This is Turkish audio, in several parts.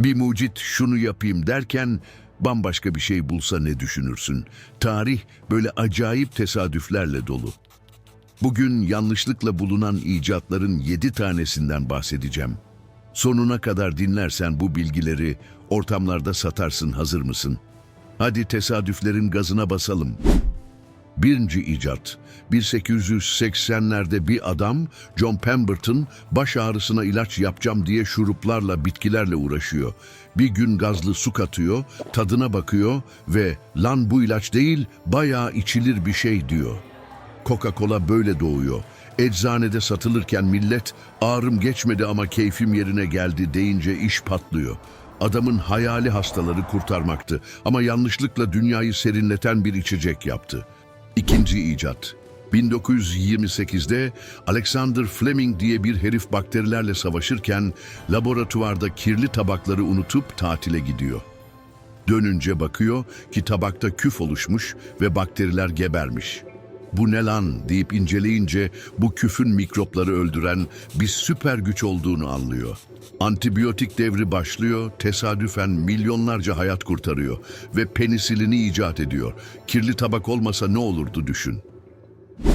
Bir mucit şunu yapayım derken bambaşka bir şey bulsa ne düşünürsün? Tarih böyle acayip tesadüflerle dolu. Bugün yanlışlıkla bulunan icatların yedi tanesinden bahsedeceğim. Sonuna kadar dinlersen bu bilgileri ortamlarda satarsın hazır mısın? Hadi tesadüflerin gazına basalım. Birinci icat. 1880'lerde bir adam John Pemberton baş ağrısına ilaç yapacağım diye şuruplarla bitkilerle uğraşıyor. Bir gün gazlı su katıyor, tadına bakıyor ve lan bu ilaç değil bayağı içilir bir şey diyor. Coca-Cola böyle doğuyor. Eczanede satılırken millet ağrım geçmedi ama keyfim yerine geldi deyince iş patlıyor. Adamın hayali hastaları kurtarmaktı ama yanlışlıkla dünyayı serinleten bir içecek yaptı. İkinci icat. 1928'de Alexander Fleming diye bir herif bakterilerle savaşırken laboratuvarda kirli tabakları unutup tatile gidiyor. Dönünce bakıyor ki tabakta küf oluşmuş ve bakteriler gebermiş. Bu ne lan deyip inceleyince bu küfün mikropları öldüren bir süper güç olduğunu anlıyor. Antibiyotik devri başlıyor, tesadüfen milyonlarca hayat kurtarıyor ve penisilini icat ediyor. Kirli tabak olmasa ne olurdu düşün.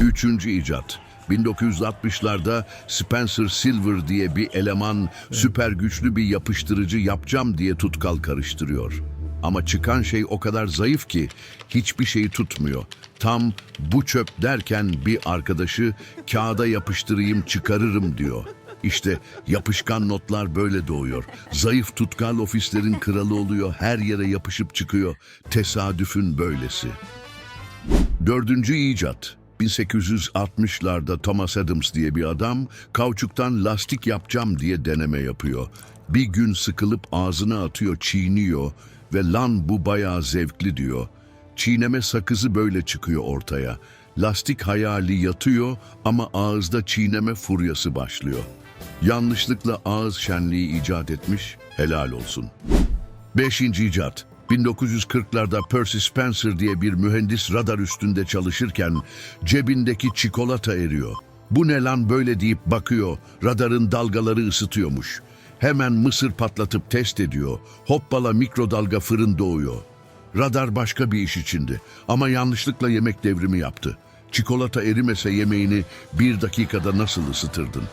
Üçüncü icat. 1960'larda Spencer Silver diye bir eleman süper güçlü bir yapıştırıcı yapacağım diye tutkal karıştırıyor. Ama çıkan şey o kadar zayıf ki hiçbir şeyi tutmuyor. Tam bu çöp derken bir arkadaşı kağıda yapıştırayım çıkarırım diyor. İşte yapışkan notlar böyle doğuyor. Zayıf tutkal ofislerin kralı oluyor, her yere yapışıp çıkıyor. Tesadüfün böylesi. Dördüncü icat. 1860'larda Thomas Adams diye bir adam kauçuktan lastik yapacağım diye deneme yapıyor. Bir gün sıkılıp ağzına atıyor, çiğniyor ve lan bu bayağı zevkli diyor. Çiğneme sakızı böyle çıkıyor ortaya. Lastik hayali yatıyor ama ağızda çiğneme furyası başlıyor. Yanlışlıkla ağız şenliği icat etmiş, helal olsun. Beşinci icat. 1940'larda Percy Spencer diye bir mühendis radar üstünde çalışırken cebindeki çikolata eriyor. Bu ne lan böyle deyip bakıyor, radarın dalgaları ısıtıyormuş. Hemen mısır patlatıp test ediyor. Hoppala mikrodalga fırın doğuyor. Radar başka bir iş içindi ama yanlışlıkla yemek devrimi yaptı. Çikolata erimese yemeğini bir dakikada nasıl ısıtırdın?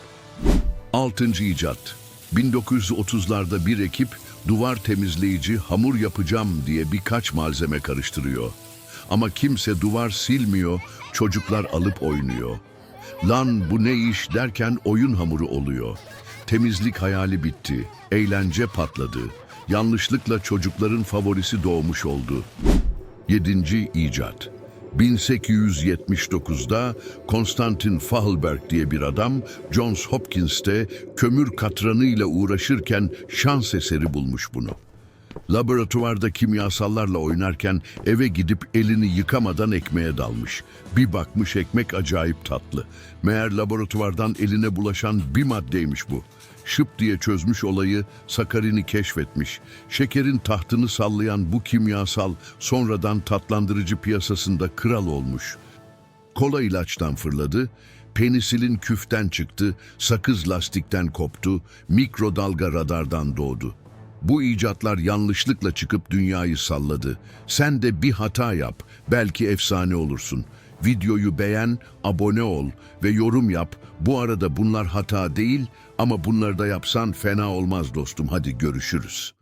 Altıncı icat. 1930'larda bir ekip duvar temizleyici hamur yapacağım diye birkaç malzeme karıştırıyor. Ama kimse duvar silmiyor, çocuklar alıp oynuyor. Lan bu ne iş derken oyun hamuru oluyor. Temizlik hayali bitti, eğlence patladı. Yanlışlıkla çocukların favorisi doğmuş oldu. Yedinci icat. 1879'da Konstantin Fahlenberg diye bir adam Johns Hopkins'te kömür katranıyla uğraşırken şans eseri bulmuş bunu. Laboratuvarda kimyasallarla oynarken eve gidip elini yıkamadan ekmeğe dalmış. Bir bakmış ekmek acayip tatlı. Meğer laboratuvardan eline bulaşan bir maddeymiş bu. Şıp diye çözmüş olayı, sakarini keşfetmiş. Şekerin tahtını sallayan bu kimyasal sonradan tatlandırıcı piyasasında kral olmuş. Kola ilaçtan fırladı, penisilin küften çıktı, sakız lastikten koptu, mikrodalga radardan doğdu. Bu icatlar yanlışlıkla çıkıp dünyayı salladı. Sen de bir hata yap, belki efsane olursun. Videoyu beğen, abone ol ve yorum yap. Bu arada bunlar hata değil ama bunları da yapsan fena olmaz dostum. Hadi görüşürüz.